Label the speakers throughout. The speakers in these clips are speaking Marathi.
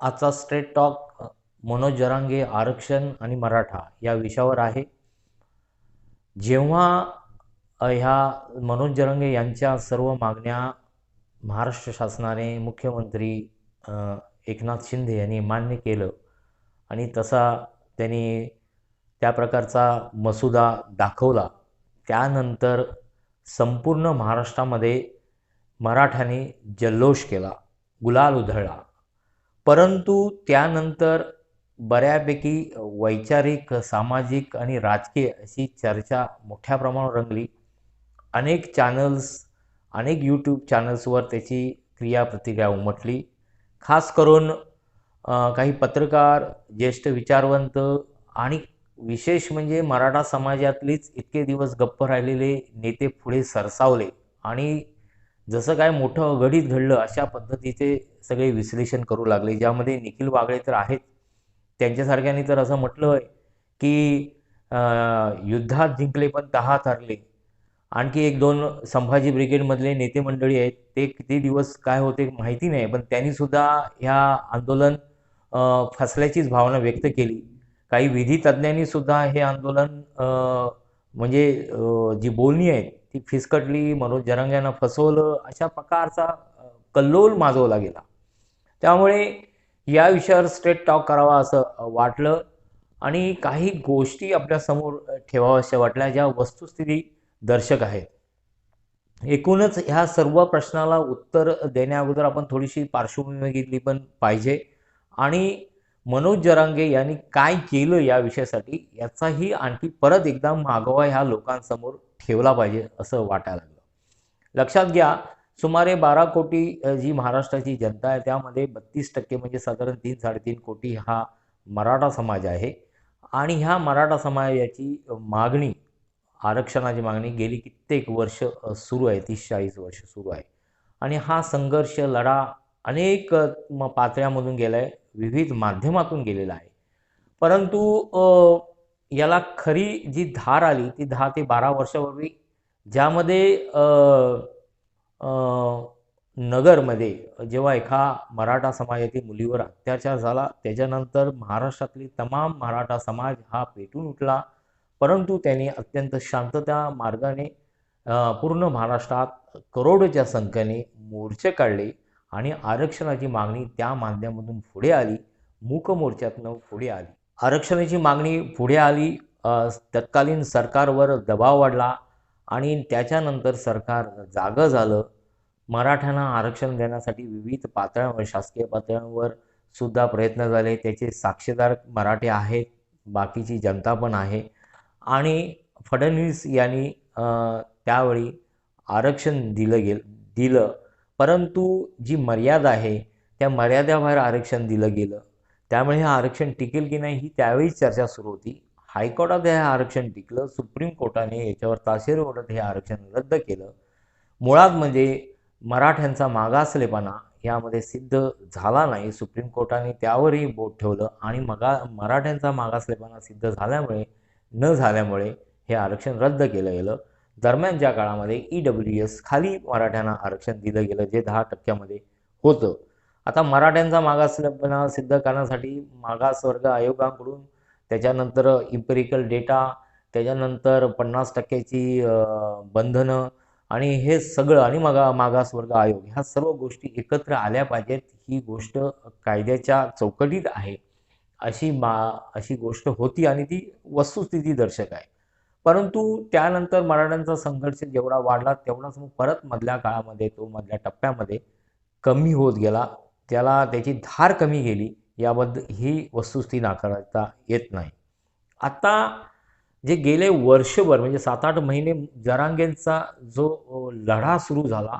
Speaker 1: आजचा स्ट्रेट टॉक मनोज जरांगे आरक्षण आणि मराठा या विषयावर आहे. जेव्हा ह्या मनोज जरांगे यांच्या सर्व मागण्या महाराष्ट्र शासनाने मुख्यमंत्री एकनाथ शिंदे यांनी मान्य केलं आणि तसा त्यांनी त्या प्रकारचा मसुदा दाखवला त्यानंतर संपूर्ण महाराष्ट्रामध्ये मराठ्यांनी जल्लोष केला गुलाल उधळला. परंतु त्यानंतर बऱ्यापैकी वैचारिक सामाजिक आणि राजकीय अशी चर्चा मोठ्या प्रमाणावर रंगली. अनेक चॅनल्स अनेक यूट्यूब चॅनल्सवर त्याची क्रियाप्रतिक्रिया उमटली. खास करून काही पत्रकार ज्येष्ठ विचारवंत आणि विशेष म्हणजे मराठा समाजातलीच इतके दिवस गप्प राहिलेले नेते पुढे सरसावले आणि जसं काय मोठं अघडीत घडलं अशा पद्धतीचे सगळे विश्लेषण करू लागले. ज्यामध्ये निखिल वागळे तर आहेत. त्यांच्यासारख्याने तर असं म्हटलं आहे की युद्धात जिंकले पण दहा हरले आणखी एक दोन संभाजी ब्रिगेडमधले नेते मंडळी आहेत. ते किती दिवस काय होते माहिती नाही पण त्यांनी सुद्धा ह्या आंदोलन फसल्याचीच भावना व्यक्त केली. काही विधी तज्ज्ञांनी सुद्धा हे आंदोलन म्हणजे जी बोलणी आहे ती फिसकटली मनोज जरांग्यांना फसवलं अशा प्रकारचा कल्लोल माजवला गेला. त्यामुळे या विषयावर स्ट्रेट टॉक करावा असं वाटलं आणि काही गोष्टी आपल्यासमोर ठेवाव्याशा वाटल्या ज्या वस्तुस्थिती दर्शक आहेत. एकूणच ह्या सर्व प्रश्नाला उत्तर देण्याअगोदर आपण थोडीशी पार्श्वभूमी घेतली पण पाहिजे. आणि मनोज जरांगे यांनी काय केलं या विषयासाठी याचाही आणखी परत एकदा मागोवा ह्या लोकांसमोर ठेवला पाहिजे असं वाटायला लागलं. लक्षात घ्या सुमारे बारा कोटी जी महाराष्ट्राची जनता आहे त्यामध्ये बत्तीस टक्के म्हणजे साधारण तीन साडेतीन कोटी हा मराठा समाज आहे. आणि ह्या मराठा समाजाची मागणी आरक्षणाची मागणी गेली कित्येक वर्ष सुरू आहे तीस चाळीस वर्ष सुरू आहे. आणि हा संघर्ष लढा अनेक म- पातळ्यामधून गेला आहे विविध माध्यमातून गेलेला आहे. परंतु याला खरी जी धार आली ती दहा ते बारा वर्षापूर्वी ज्यामध्ये नगरमध्ये जेव्हा एका मराठा समाजातील मुलीवर अत्याचार झाला त्याच्यानंतर महाराष्ट्रातली तमाम मराठा समाज हा पेटून उठला. परंतु त्यांनी अत्यंत शांतता मार्गाने पूर्ण महाराष्ट्रात करोडच्या संख्येने मोर्चे काढले आणि आरक्षणाची मागणी त्या माध्यमातून पुढे आली. मूक मोर्चातनं पुढे आली. आरक्षणाची मागणी पुढे आली तत्कालीन सरकारवर दबाव वाढला आणि त्याच्यानंतर सरकार जागं झालं. मराठ्यांना आरक्षण देण्यासाठी विविध पातळ्यांवर शासकीय पातळ्यांवर सुद्धा प्रयत्न झाले. त्याचे साक्षीदार मराठे आहेत बाकीची जनता पण आहे. आणि फडणवीस यांनी त्यावेळी आरक्षण दिलं गेलं दिलं. परंतु जी मर्यादा आहे त्या मर्यादेबाहेर आरक्षण दिलं गेलं. त्यामुळे हे आरक्षण टिकेल की नाही ही त्यावेळी चर्चा सुरू होती. हायकोर्टात हे आरक्षण टिकलं सुप्रीम कोर्टाने याच्यावर ताशेर ओढत हे आरक्षण रद्द केलं. मुळात म्हणजे मराठ्यांचा मागासलेपणा यामध्ये सिद्ध झाला नाही. सुप्रीम कोर्टाने त्यावरही बोट ठेवलं आणि मगा मराठ्यांचा मागासलेपणा सिद्ध झाल्यामुळे न झाल्यामुळे हे आरक्षण रद्द केलं गेलं. दरम्यानच्या काळामध्ये ई डब्ल्यू एस खाली मराठ्यांना आरक्षण दिलं गेलं जे दहा टक्क्यामध्ये होतं. आता मराठ्यांचा मागासलेपणा सिद्ध करण्यासाठी मागासवर्ग आयोगाकडून त्याच्यानंतर इम्पेरिकल डेटा त्याच्यानंतर पन्नास टक्क्याची बंधनं आणि हे सगळं आणि मागा मागासवर्ग आयोग ह्या सर्व गोष्टी एकत्र आल्या पाहिजेत. ही गोष्ट कायद्याच्या चौकटीत आहे. अशी मा अशी गोष्ट होती आणि ती वस्तुस्थिती दर्शक आहे. परंतु त्यानंतर मराठ्यांचा संघर्ष जेवढा वाढला तेवढाच मग परत मधल्या काळामध्ये तो मधल्या टप्प्यामध्ये कमी होत गेला. त्याला त्याची धार कमी गेली याबद्दल ही वस्तुस्थिती नाकारता येत नाही. आता जे गेले वर्षभर म्हणजे सात आठ महिने जरांगेंचा जो लढा सुरू झाला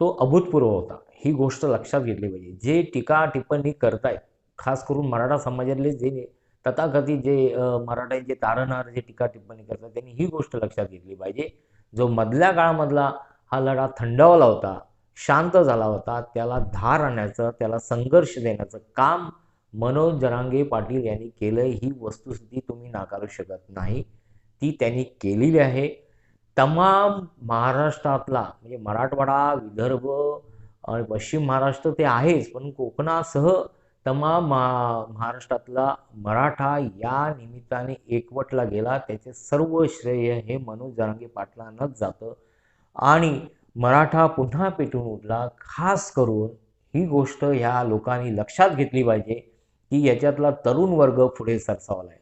Speaker 1: तो अभूतपूर्व होता. ही गोष्ट लक्षात घेतली पाहिजे. जे टीका टिप्पणी करतायत खास करून मराठा समाजातले जे तथाकथित जे मराठ्यांचे तारणहार जे टीका टिप्पणी करतात त्यांनी ही गोष्ट लक्षात घेतली पाहिजे. जो मधल्या काळामधला हा लढा थंडावला होता शांत झाला होता. त्याला धार आणण्याचं त्याला संघर्ष देण्याचं काम मनोज जरांगे पाटील यांनी केलं ही वस्तुस्थिती तुम्ही नाकारू शकत नाही. ती त्यांनी केलेली आहे. तमाम महाराष्ट्रातला म्हणजे मराठवाडा विदर्भ आणि पश्चिम महाराष्ट्र ते आहेच पण कोकणासह तमाम महा महाराष्ट्रातला मराठा या निमित्ताने एकवटला गेला. त्याचे सर्व श्रेय हे मनोज जरांगे पाटलांनाच जातं. आणि मराठा पुन्हा पेटून उठला. खास करून ही गोष्ट ह्या लोकांनी लक्षात घेतली पाहिजे की याच्यातला तरुण वर्ग पुढे सरसावला आहे.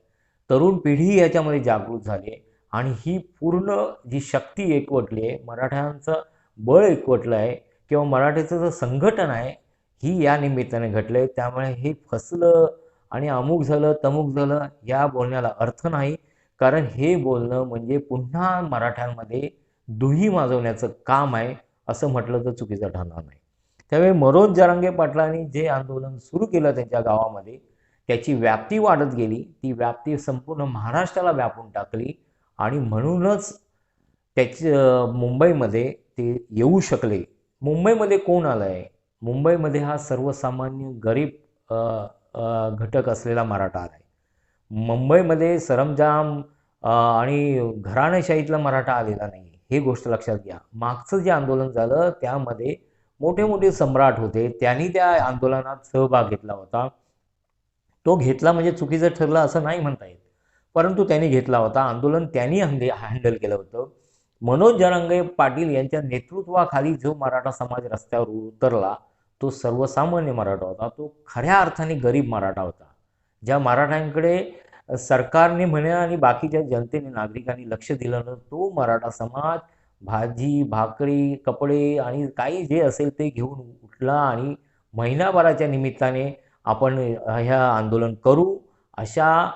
Speaker 1: तरुण पिढी याच्यामध्ये जागृत झाली आहे. आणि ही पूर्ण जी शक्ती एकवटली आहे मराठ्यांचं बळ एकवटलं आहे किंवा मराठीचं जे संघटन आहे ही या निमित्ताने घडलं आहे त्यामुळे हे फसलं आणि अमुक झालं तमुक झालं या बोलण्याला अर्थ नाही. कारण हे बोलणं म्हणजे पुन्हा मराठ्यांमध्ये दुही माजवण्याचं काम आहे असं म्हटलं तर चुकीचं ठरणार नाही. त्यावेळी मनोज जरांगे पाटलांनी जे आंदोलन सुरू केलं त्यांच्या गावामध्ये त्याची व्याप्ती वाढत गेली. ती व्याप्ती संपूर्ण महाराष्ट्राला व्यापून टाकली आणि म्हणूनच त्याची मुंबईमध्ये ते येऊ शकले. मुंबईमध्ये कोण आलं आहे मुंबईमध्ये हा सर्वसामान्य गरीब घटक असलेला मराठा आला आहे मुंबईमध्ये सरंजाम आणि घराणेशाहीतला मराठा आलेला नाही हे गोष्ट लक्षात घ्या. मागचं जे आंदोलन झालं त्यामध्ये मोठे मोठे सम्राट होते. त्यांनी त्या आंदोलनात सहभाग घेतला होता. तो घेतला म्हणजे चुकीचं ठरलं असं नाही म्हणता येत. परंतु त्यांनी घेतला होता. आंदोलन त्यांनी हंडे हँडल केलं होतं. मनोज जरांगे पाटील यांच्या नेतृत्वाखाली जो मराठा समाज रस्त्यावर उतरला तो सर्वसामान्य मराठा होता. तो खऱ्या अर्थाने गरीब मराठा होता. ज्या मराठ्यांकडे सरकारने म्हणे आणि बाकीच्या जनतेने नागरिकांनी लक्ष दिलं ना तो मराठा समाज भाजी भाकरी कपडे आणि काही जे असेल ते घेऊन उठला आणि महिनाभराच्या निमित्ताने आपण ह्या आंदोलन करू. अशा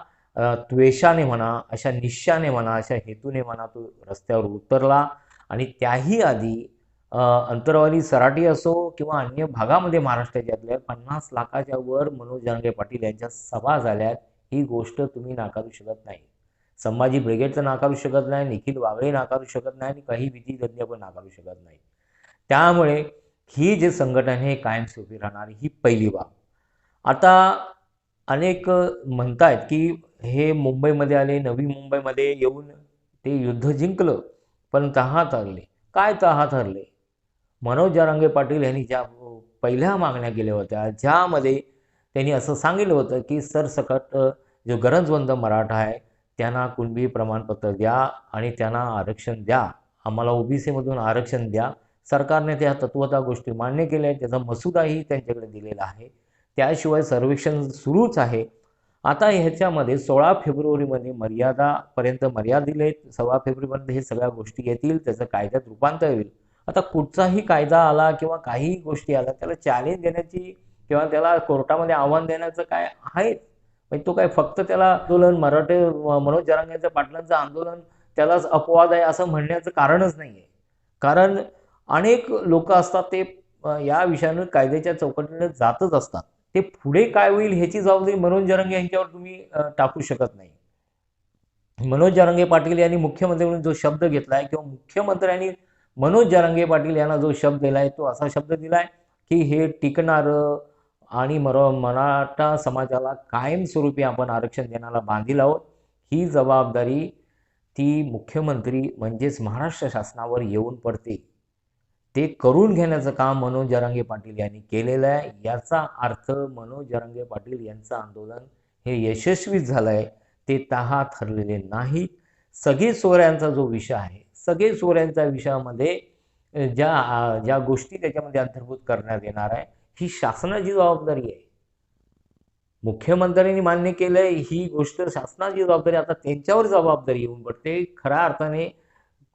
Speaker 1: त्वेषाने म्हणा अशा निश्चाने म्हणा अशा हेतूने म्हणा तो रस्त्यावर उतरला आणि त्याही आधी अंतरवाली सराटी असो किंवा अन्य भागामध्ये महाराष्ट्राच्यातल्या पन्नास लाखाच्या वर मनोज जानगे पाटील यांच्या सभा झाल्यात. ही गोष्ट तुम्ही नाकारू शकत नाही. संभाजी ब्रिगेडचं नाकारू शकत नाही निखिल वागळे नाकारू शकत नाही आणि काही विधी पण नाकारू शकत नाही. त्यामुळे ही जे संघटन हे कायमस्वरूपी राहणार ही पहिली बाब. आता अनेक म्हणतायत की हे मुंबईमध्ये आले नवी मुंबईमध्ये येऊन ते युद्ध जिंकलं पण तहा हरले काय तहा हरले मनोज जरांगे पाटील यांनी ज्या पहिल्या मागण्या केल्या होत्या ज्यामध्ये त्यांनी असं सांगितलं होतं की सरसकट जो गरजवंत मराठा आहे त्यांना कुणबी प्रमाणपत्र द्या आणि त्यांना आरक्षण द्या. आम्हाला ओबीसीमधून आरक्षण द्या. सरकारने त्या तत्वता गोष्टी मान्य केल्या आहेत. त्याचा मसुदाही त्यांच्याकडे दिलेला आहे. त्याशिवाय सर्वेक्षण सुरूच आहे. आता ह्याच्यामध्ये सोळा फेब्रुवारीमध्ये मर्यादापर्यंत मर्यादा दिले सोळा फेब्रुवारीपर्यंत हे सगळ्या गोष्टी येतील. त्याचं कायद्यात रूपांतर होईल. आता कुठचाही कायदा आला किंवा काही गोष्टी आल्या त्याला चॅलेंज देण्याची किंवा त्याला कोर्टामध्ये आव्हान देण्याचं काय आहे? म्हणजे तो काय फक्त त्याला आंदोलन मराठे मनोज जरांगेचं पाटलांचं आंदोलन त्यालाच अपवाद आहे असं म्हणण्याचं कारणच नाही आहे कारण अनेक लोक असतात ते या विषयानं कायद्याच्या चौकटीने जातच असतात. ते पुढे काय होईल ह्याची जबाबदारी मनोज जरंगे यांच्यावर तुम्ही टाकू शकत नाही. मनोज जरंगे पाटील यांनी मुख्यमंत्री म्हणून जो शब्द घेतलाय किंवा मुख्यमंत्र्यांनी मनोज जरंगे पाटील यांना जो शब्द दिलाय तो असा शब्द दिलाय की हे टिकणारं आणि मर मराठा समाजाला कायमस्वरूपी आपण आरक्षण देण्याला बांधील आहोत. ही जबाबदारी ती मुख्यमंत्री म्हणजेच महाराष्ट्र शासनावर येऊन पडते. ते करून घेण्याचं काम मनोज जरांगे पाटील यांनी केलेलं आहे. याचा अर्थ मनोज जरांगे पाटील यांचं आंदोलन हे यशस्वी झालं आहे ते तहा ठरलेले नाही सगळे सोऱ्यांचा जो विषय आहे सगळे सोऱ्यांच्या विषयामध्ये ज्या ज्या गोष्टी त्याच्यामध्ये अंतर्भूत करण्यात येणार आहे ही शासनाची जबाबदारी आहे. मुख्यमंत्र्यांनी मान्य केलंय ही गोष्ट शासनाची जबाबदारी आता त्यांच्यावर जबाबदारी येऊन पडते. खऱ्या अर्थाने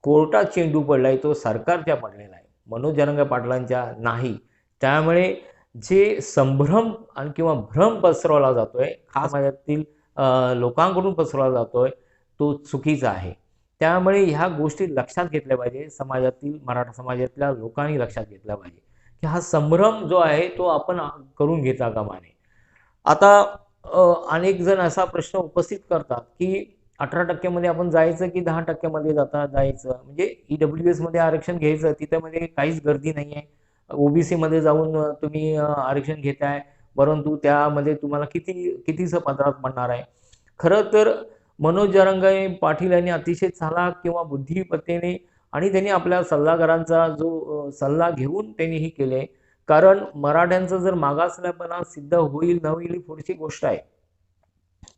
Speaker 1: कोर्टात चेंडू पडलाय तो सरकारच्या पडलेला आहे. मनोज जरंग पाटलांच्या नाही. त्यामुळे जे संभ्रम आणि किंवा भ्रम पसरवला जातोय खास माझ्यातील लोकांकडून पसरवला जातोय तो चुकीचा आहे. त्यामुळे ह्या गोष्टी लक्षात घेतल्या पाहिजे. समाजातील मराठा समाजातल्या लोकांनी लक्षात घेतल्या पाहिजे. की हा संभ्रम जो आहे तो आपण करून घेता कामाने. आता अनेक जण असा प्रश्न उपस्थित करतात की अठरा टक्क्यामध्ये आपण जायचं की दहा टक्क्यामध्ये जाता जायचं? म्हणजे ई डब्ल्यू एसमध्ये आरक्षण घ्यायचं तिथे मध्ये काहीच गर्दी नाही आहे. ओबीसीमध्ये जाऊन तुम्ही आरक्षण घेताय परंतु त्यामध्ये तुम्हाला किती कितीचं पत्रात पडणार आहे? खरं तर मनोज जरंगाई पाटील यांनी अतिशय चालाक किंवा बुद्धिपत्तेने आणि त्यांनी आपल्या सल्लागारांचा जो सल्ला घेऊन त्यांनी ही केले. कारण मराठ्यांचं जर मागासल्यापणा सिद्ध होईल न होईल ही पुढची गोष्ट आहे.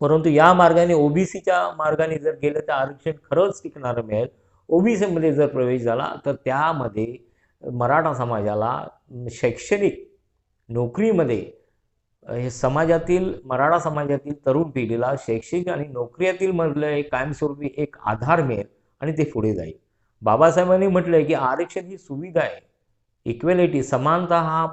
Speaker 1: परंतु या मार्गाने ओबीसीच्या मार्गाने जर गेलं तर आरक्षण खरंच टिकणारं मिळेल. ओबीसीमध्ये जर प्रवेश झाला तर त्यामध्ये मराठा समाजाला शैक्षणिक नोकरीमध्ये हे समाजातील मराठा समाजातील तरुण पिढीला शैक्षणिक आणि नोकरीतील मधलं एक कायमस्वरूपी एक आधार मिळेल आणि ते पुढे जाईल. बाबासाहेबांनी म्हटलंय की आरक्षण ही सुविधा आहे. इक्वेलिटी समानता हा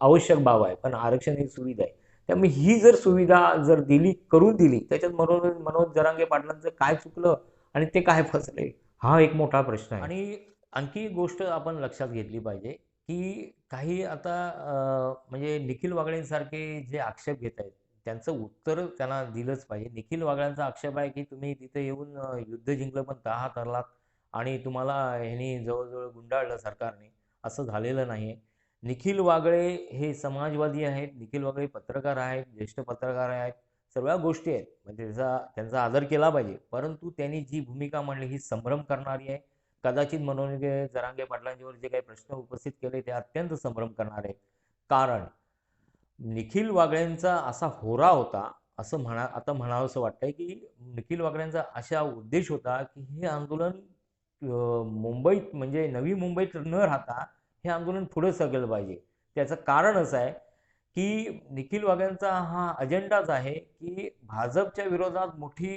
Speaker 1: आवश्यक बाब आहे पण आरक्षण ही सुविधा आहे. त्यामुळे ही जर सुविधा जर दिली करून दिली त्याच्यात मनोज मनोज जरांगे पाटलांचं काय चुकलं आणि ते काय फसले हा एक मोठा प्रश्न आहे. आणि आणखी एक गोष्ट आपण लक्षात घेतली पाहिजे की काही आता म्हणजे निखिल वागळेंसारखे जे आक्षेप घेत आहेत त्यांचं उत्तर त्यांना दिलंच पाहिजे. निखिल वागळ्यांचा आक्षेप आहे की तुम्ही तिथे येऊन युद्ध जिंकलं पण तहा तरलात आणि तुम्हाला ह्यांनी जवळजवळ गुंडाळलं सरकारने असं झालेलं नाही आहे निखिल वागळे हे समाजवादी आहेत निखिल वागळे पत्रकार आहेत ज्येष्ठ पत्रकार आहेत सर्व गोष्टी आहेत. म्हणजे त्याचा त्यांचा आदर केला पाहिजे. परंतु त्यांनी जी भूमिका मांडली ही संभ्रम करणारी आहे. कदाचित मनोनिगे जरांगे पाटलांच्यावर जे काही प्रश्न उपस्थित केले ते अत्यंत संभ्रम करणार आहेत. कारण निखिल वागळ्यांचा असा होरा होता असं म्हणा आता म्हणावं असं वाटतंय की निखिल वागळ्यांचा अशा उद्देश होता की हे आंदोलन मुंबईत म्हणजे नवी मुंबईत न राहता हे आंदोलन पुढे सगळं पाहिजे. त्याचं कारण असं आहे की निखिल वाघ्यांचा हा अजेंडाच आहे की भाजपच्या विरोधात मोठी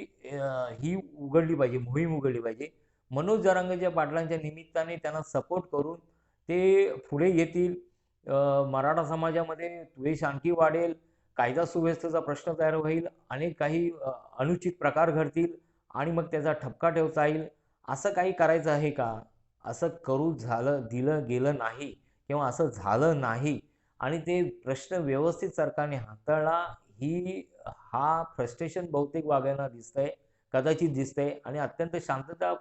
Speaker 1: ही उघडली पाहिजे मोहीम उघडली पाहिजे. मनोज जरांगच्या पाटलांच्या निमित्ताने त्यांना सपोर्ट करून ते पुढे येतील. मराठा समाजामध्ये द्वेष आणखी वाढेल. कायदा सुव्यवस्थेचा प्रश्न तयार होईल. अनेक काही अनुचित प्रकार घडतील आणि मग त्याचा ठपका ठेवता येईल. असं काही करायचं आहे का? असं करू झालं दिलं गेलं नाही किंवा असं झालं नाही आणि ते प्रश्न व्यवस्थित सरकारने हाताळला ही हा फ्रस्ट्रेशन बहुतेक वागायला दिसतंय कदाचित दिसतंय आणि अत्यंत शांतता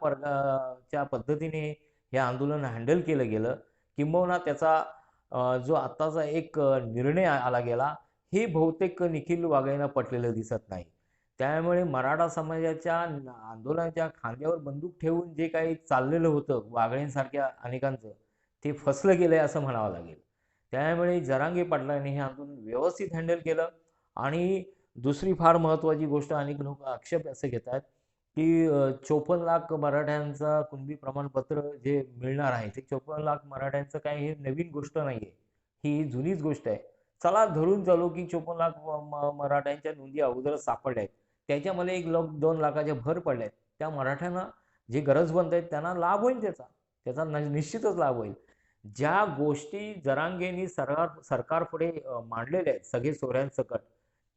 Speaker 1: च्या पद्धतीने हे आंदोलन हँडल केलं गेलं. किंबहुना त्याचा जो आत्ताचा एक निर्णय आला गेला हे बहुतेक निखिल वागायला पटलेलं दिसत नाही. त्यामुळे मराठा समाजाच्या आंदोलनाच्या खांद्यावर बंदूक ठेवून जे काही चाललेलं होतं वागळेंसारख्या अनेकांचं ते फसलं गेलंय असं म्हणावं लागेल. त्यामुळे जरांगे पाटलांनी हे आंदोलन व्यवस्थित हँडल केलं आणि दुसरी फार महत्त्वाची गोष्ट अनेक लोक आक्षेप असं घेत आहेत की चोपन्न लाख मराठ्यांचा कुणबी प्रमाणपत्र जे मिळणार आहे ते चोपन्न लाख मराठ्यांचं काही हे नवीन गोष्ट नाही आहे ही जुनीच गोष्ट आहे. चला धरून चालू की चोपन्न लाख मराठ्यांच्या नोंदी अगोदरच सापडल्या आहेत. त्याच्यामध्ये एक लोक दोन लाखाच्या भर पडल्यात त्या मराठ्यांना जे गरजवंत आहेत त्यांना लाभ होईल त्याचा. त्याचा निश्चितच लाभ होईल. ज्या गोष्टी जरांगेनी सरकार सरकारपुढे मांडलेल्या आहेत सगळे सोऱ्यांसकट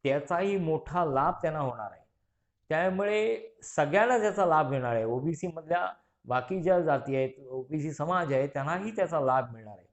Speaker 1: त्याचाही मोठा लाभ त्यांना होणार आहे. त्यामुळे सगळ्यांना त्याचा लाभ मिळणार आहे. ओबीसीमधल्या बाकी ज्या जाती आहेत ओबीसी समाज आहे त्यांनाही त्याचा लाभ मिळणार आहे.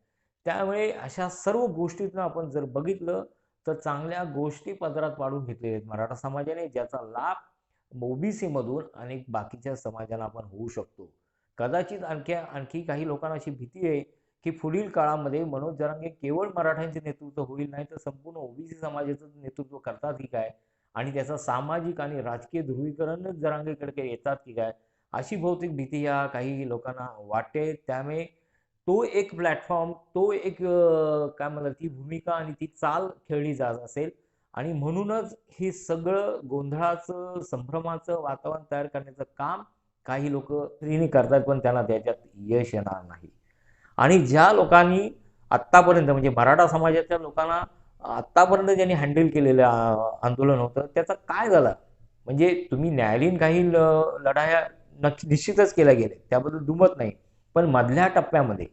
Speaker 1: त्यामुळे अशा सर्व गोष्टीतनं आपण जर बघितलं तर चांगल्या गोष्टी पदरात पाडून घेतलेल्या आहेत मराठा समाजाने ज्याचा लाभ ओबीसीमधून आणि बाकीच्या समाजाला आपण होऊ शकतो. कदाचित आणखी आणखी काही लोकांना अशी भीती आहे की पुढील काळामध्ये मनोज जरांगे केवळ मराठ्यांचे नेतृत्व होईल नाही तर संपूर्ण ओबीसी समाजाचं नेतृत्व करतात की काय? आणि त्याचा सामाजिक आणि राजकीय ध्रुवीकरणच जरांगेकडे येतात की काय? अशी भौतिक भीती या काही लोकांना वाटते. त्यामुळे तो एक प्लॅटफॉर्म तो एक काय म्हणतात ती भूमिका आणि ती चाल खेळली जात असेल. आणि म्हणूनच हे सगळं गोंधळाचं संभ्रमाचं वातावरण तयार करण्याचं काम काही लोक स्त्रीने करतात पण त्यांना त्याच्यात यश येणार नाही. आणि ज्या लोकांनी आत्तापर्यंत म्हणजे मराठा समाजाच्या लोकांना आत्तापर्यंत ज्यांनी हँडल केलेलं आंदोलन होतं त्याचा काय झालं? म्हणजे तुम्ही न्यायालयीन काही लढाया नक्की निश्चितच केल्या गेल्या त्याबद्दल दुमत नाही. पण मधल्या टप्प्यामध्ये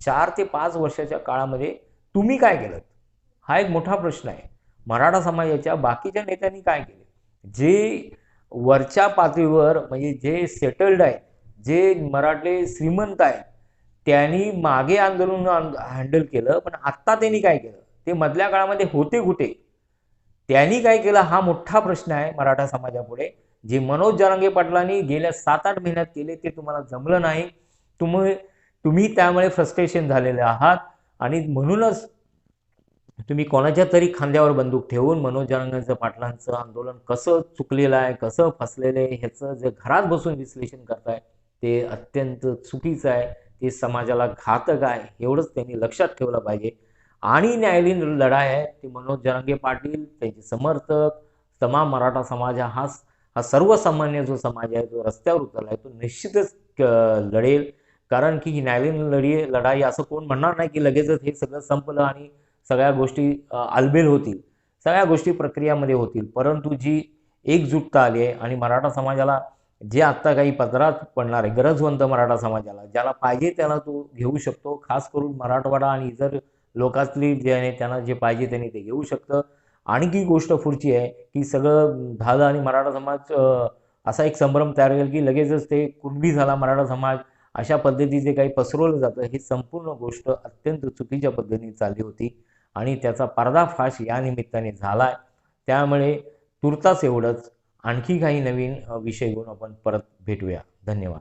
Speaker 1: चार ते पाच वर्षाच्या काळामध्ये तुम्ही काय केलं हा एक मोठा प्रश्न आहे. मराठा समाजाच्या बाकीच्या नेत्यांनी काय केले? जे वरच्या पातळीवर म्हणजे जे सेटल्ड आहेत जे मराठे श्रीमंत आहेत त्यांनी मागे आंदोलन हँडल केलं पण आत्ता त्यांनी काय केलं? ते मधल्या काळामध्ये होते कुठे? त्यांनी काय केलं? हा मोठा प्रश्न आहे मराठा समाजापुढे. जे मनोज जरांगे पाटलांनी गेल्या सात आठ महिन्यात केले ते तुम्हाला जमलं नाही. तुम्ही तुम्ही त्यामुळे फ्रस्ट्रेशन झालेले आहात. आणि म्हणूनच तुम्ही कोणाच्या तरी खांद्यावर बंदूक ठेवून मनोज जरांगेचं पाटलांचं आंदोलन कसं चुकलेलं आहे कसं फसलेलं आहे ह्याचं जे घरात बसून विश्लेषण करताय ते अत्यंत चुकीचं आहे. ते समाजाला घातक आहे. एवढंच त्यांनी लक्षात ठेवलं पाहिजे. आणि न्यायालयीन लढाई आहे. ती मनोज जरांगे पाटील त्यांचे समर्थक तमाम मराठा समाज हा हा सर्वसामान्य जो समाज आहे जो रस्त्यावर उतरला आहे तो निश्चितच लढेल. कारण की ही न्यायालयीन लढी लढाई असं कोण म्हणणार नाही की लगेचच हे सगळं संपलं आणि सगळ्या गोष्टी आलबेल होतील. सगळ्या गोष्टी प्रक्रियामध्ये होतील. परंतु जी एकजुटता आली आहे आणि मराठा समाजाला जे आत्ता काही पदरात पडणार आहे गरजवंत मराठा समाजाला ज्याला पाहिजे त्याला तो घेऊ शकतो खास करून मराठवाडा आणि इतर लोकातली जे आहे त्यांना जे पाहिजे त्यांनी ते घेऊ शकतं. आणखी गोष्ट पुढची आहे की सगळं झालं आणि मराठा समाज असा एक संभ्रम तयार केला की लगेचच ते कुणबी झाला मराठा समाज अशा पद्धतीचे काही पसरवलं जातं ही संपूर्ण गोष्ट अत्यंत चुकीच्या पद्धतीने चालली होती आणि त्याचा पर्दाफाश या निमित्ताने झाला आहे त्यामुळे तुर्तास एवढंच. आणखी काही नवीन विषय घेऊन आपण परत भेटूया. धन्यवाद.